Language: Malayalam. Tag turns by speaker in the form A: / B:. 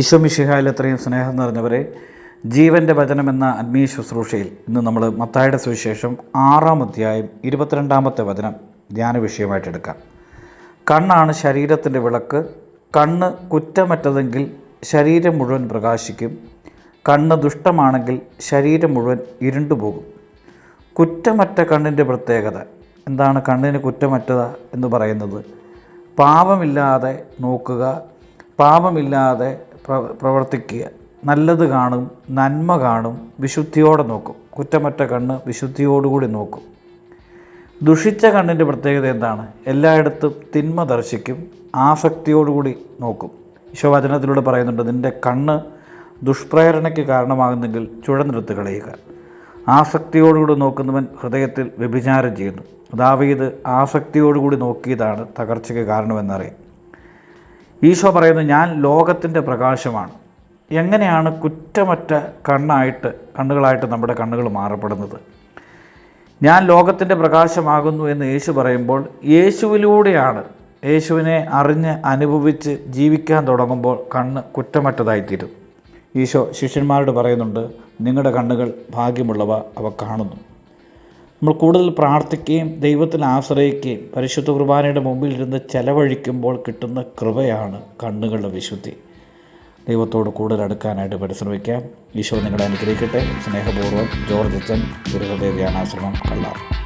A: ഈശോ അത്രയും സ്നേഹം നിറഞ്ഞവരെ ജീവന്റെ വചനം എന്ന ആത്മീയ ശുശ്രൂഷയിൽ ഇന്ന് നമ്മൾ മത്തായുടെ സുവിശേഷം ആറാം അധ്യായം ഇരുപത്തിരണ്ടാമത്തെ വചനം ധ്യാന വിഷയമായിട്ട് എടുക്കാം. കണ്ണാണ് ശരീരത്തിന്റെ വിളക്ക് കണ്ണ് കുറ്റമറ്റതെങ്കിൽ ശരീരം മുഴുവൻ പ്രകാശിക്കും കണ്ണ് ദുഷ്ടമാണെങ്കിൽ ശരീരം മുഴുവൻ ഇരുണ്ടുപോകും. കുറ്റമറ്റ കണ്ണിന്റെ പ്രത്യേകത എന്താണ് കണ്ണിന് കുറ്റമറ്റത എന്ന് പറയുന്നത്? പാപമില്ലാതെ നോക്കുക പാപമില്ലാതെ പ്രവർത്തിക്കുക. നല്ലത് കാണും നന്മ കാണും വിശുദ്ധിയോടെ നോക്കും. കുറ്റമറ്റ കണ്ണ് വിശുദ്ധിയോടുകൂടി നോക്കും. ദുഷിച്ച കണ്ണിന്റെ പ്രത്യേകത എന്താണ്? എല്ലായിടത്തും തിന്മ ദർശിക്കും ആസക്തിയോടുകൂടി നോക്കും. ഈശോവചനത്തിലൂടെ പറയുന്നുണ്ട് നിന്റെ കണ്ണ് ദുഷ്പ്രേരണയ്ക്ക് കാരണമാകുന്നെങ്കിൽ ചുഴന്നെടുത്ത് കളയുക. ആസക്തിയോടുകൂടി നോക്കുന്നവൻ ഹൃദയത്തിൽ വ്യഭിചാരം ചെയ്യുന്നു. ദാവീദ് ആസക്തിയോടുകൂടി നോക്കിയതാണ് തകർച്ചയ്ക്ക് കാരണമെന്നറിയാം. ഈശോ പറയുന്നു ഞാൻ ലോകത്തിന്റെ പ്രകാശമാണ്. എങ്ങനെയാണ് കുറ്റമറ്റ കണ്ണായിട്ട് കണ്ണുകളായിട്ട് നമ്മുടെ കണ്ണുകൾ മാറപ്പെടുന്നത്? ഞാൻ ലോകത്തിന്റെ പ്രകാശമാകുന്നു എന്ന് യേശു പറയുമ്പോൾ യേശുവിലൂടെയാണ് യേശുവിനെ അറിഞ്ഞ് അനുഭവിച്ച് ജീവിക്കാൻ തുടങ്ങുമ്പോൾ കണ്ണ് കുറ്റമറ്റതായിത്തീരും. ഈശോ ശിഷ്യന്മാരോട് പറയുന്നുണ്ട് നിങ്ങളുടെ കണ്ണുകൾ ഭാഗ്യമുള്ളവ അവ കാണുന്നു. നമ്മൾ കൂടുതൽ പ്രാർത്ഥിക്കുകയും ദൈവത്തിൽ ആശ്രയിക്കുകയും പരിശുദ്ധ കുർബാനയുടെ മുമ്പിൽ ഇരുന്ന് ചെലവഴിക്കുമ്പോൾ കിട്ടുന്ന കൃപയാണ് കണ്ണുകളുടെ വിശുദ്ധി. ദൈവത്തോട് കൂടുതൽ അടുക്കാനായിട്ട് പരിശ്രമിക്കാം. ഈശോ നിങ്ങളെ അനുഗ്രഹിക്കട്ടെ. സ്നേഹപൂർവം ജോർജ് അച്ഛൻ ഗുരുഹൃദയ ധ്യാനാശ്രമം കള്ളാർ.